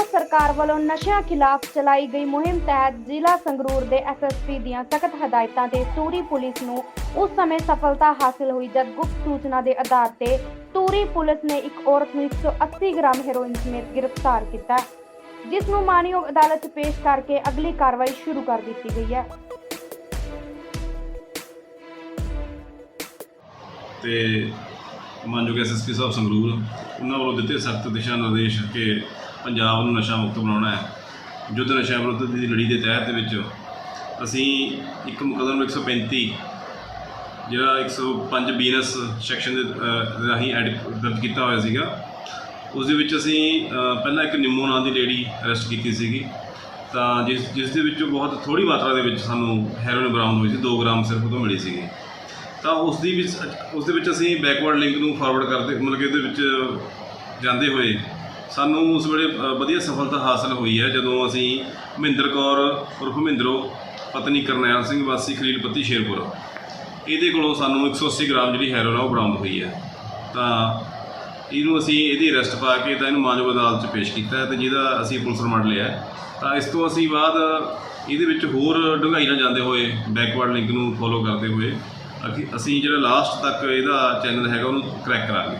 ਸਰਕਾਰ ਵੱਲੋਂ ਨਸ਼ਿਆਂ ਖਿਲਾਫ ਚਲਾਈ ਗਈ ਮੁਹਿੰਮ ਤਹਿਤ ਜ਼ਿਲ੍ਹਾ ਸੰਗਰੂਰ ਦੇ ਐਸਐਸਪੀ ਦੀਆਂ ਸਖਤ ਹਦਾਇਤਾਂ ਤੇ ਤੂਰੀ ਪੁਲਿਸ ਨੂੰ ਉਸ ਸਮੇਂ ਸਫਲਤਾ ਹਾਸਲ ਹੋਈ ਜਦ ਗੁਪਤ ਸੂਚਨਾ ਦੇ ਆਧਾਰ ਤੇ ਤੂਰੀ ਪੁਲਿਸ ਨੇ ਇੱਕ ਔਰਤ ਨੂੰ 180 ਗ੍ਰਾਮ ਹੈਰੋਇਨ ਸਮੇਤ ਗ੍ਰਿਫਤਾਰ ਕੀਤਾ, ਜਿਸ ਨੂੰ ਮਾਨਯੋਗ ਅਦਾਲਤ 'ਚ ਪੇਸ਼ ਕਰਕੇ ਅਗਲੀ ਕਾਰਵਾਈ ਸ਼ੁਰੂ ਕਰ ਦਿੱਤੀ ਗਈ ਹੈ। ਤੇ ਮਾਨਯੋਗ ਐਸਐਸਪੀ ਸਾਹਿਬ ਸੰਗਰੂਰ, ਉਹਨਾਂ ਵੱਲੋਂ ਦਿੱਤੇ ਸਖਤ ਦਿਸ਼ਾ ਨਿਰਦੇਸ਼ ਕਿ ਪੰਜਾਬ ਨੂੰ ਨਸ਼ਾ ਮੁਕਤ ਬਣਾਉਣਾ ਹੈ। ਯੁੱਧ ਨਸ਼ਾ ਵਿਰੁੱਧ ਦੀ ਲੜੀ ਦੇ ਤਹਿਤ ਵਿੱਚ ਅਸੀਂ ਇੱਕ ਮੁਕੱਦਮਾ 135 ਜਿਹੜਾ 105 ਬੀਨਸ ਸੈਕਸ਼ਨ ਦੇ ਰਾਹੀਂ ਐਡ ਦਰਜ ਕੀਤਾ ਹੋਇਆ ਸੀਗਾ। ਉਸ ਦੇ ਵਿੱਚ ਅਸੀਂ ਪਹਿਲਾਂ ਇੱਕ ਨਿੰਮੋ ਨਾਂ ਦੀ ਲੇਡੀ ਅਰੈਸਟ ਕੀਤੀ ਸੀਗੀ। ਤਾਂ ਜਿਸ ਜਿਸ ਦੇ ਵਿੱਚੋਂ ਬਹੁਤ ਥੋੜੀ ਮਾਤਰਾ ਦੇ ਵਿੱਚ ਸਾਨੂੰ ਹੈਰੋਇਨ ਬਰਾਮਦ ਹੋਈ ਸੀ 2 ਗ੍ਰਾਮ ਸਿਰਫ ਤੋਂ ਮਿਲੀ ਸੀਗੀ। ਤਾਂ ਉਸ ਦੀ ਵਿੱਚ, ਉਸ ਦੇ ਵਿੱਚ ਅਸੀਂ ਬੈਕਵਰਡ ਲਿੰਕ ਨੂੰ ਫਾਰਵਰਡ ਕਰਦੇ, ਮਤਲਬ ਕਿ ਉਹਦੇ ਵਿੱਚ ਜਾਂਦੇ ਹੋਏ ਸਾਨੂੰ ਉਸ ਵੇਲੇ ਵਧੀਆ ਸਫਲਤਾ ਹਾਸਲ ਹੋਈ ਹੈ, ਜਦੋਂ ਅਸੀਂ ਮਹਿੰਦਰ ਕੌਰ ਉਰਫ ਮਹਿੰਦਰੋ, ਪਤਨੀ ਕਰਨੈਲ ਸਿੰਘ ਵਾਸੀ ਖਲੀਲਪੱਤੀ ਸ਼ੇਰਪੁਰ, ਇਹਦੇ ਕੋਲੋਂ ਸਾਨੂੰ 180 ਗ੍ਰਾਮ ਜਿਹੜੀ ਹੈਰੋਇਨ ਆ ਉਹ ਬਰਾਮਦ ਹੋਈ ਹੈ। ਤਾਂ ਇਹਨੂੰ ਅਸੀਂ ਇਹਦੀ ਅਰੈਸਟ ਪਾ ਕੇ ਤਾਂ ਇਹਨੂੰ ਮਾਨਯੋਗ ਅਦਾਲਤ 'ਚ ਪੇਸ਼ ਕੀਤਾ ਹੈ ਤੇ ਜਿਹਦਾ ਅਸੀਂ ਪੁਲਿਸ ਰਿਮਾਂਡ ਲਿਆ ਤਾਂ ਇਸ ਤੋਂ ਅਸੀਂ ਬਾਅਦ ਇਹਦੇ ਵਿੱਚ ਹੋਰ ਡੂੰਘਾਈ ਨਾਲ ਜਾਂਦੇ ਹੋਏ ਬੈਕਵਰਡ ਲਿੰਕ ਨੂੰ ਫੋਲੋ ਕਰਦੇ ਹੋਏ ਅਸੀਂ ਜਿਹੜਾ ਲਾਸਟ ਤੱਕ ਇਹਦਾ ਚੈਨਲ ਹੈਗਾ ਉਹਨੂੰ ਕਰੈਕ ਕਰਾਂਗੇ।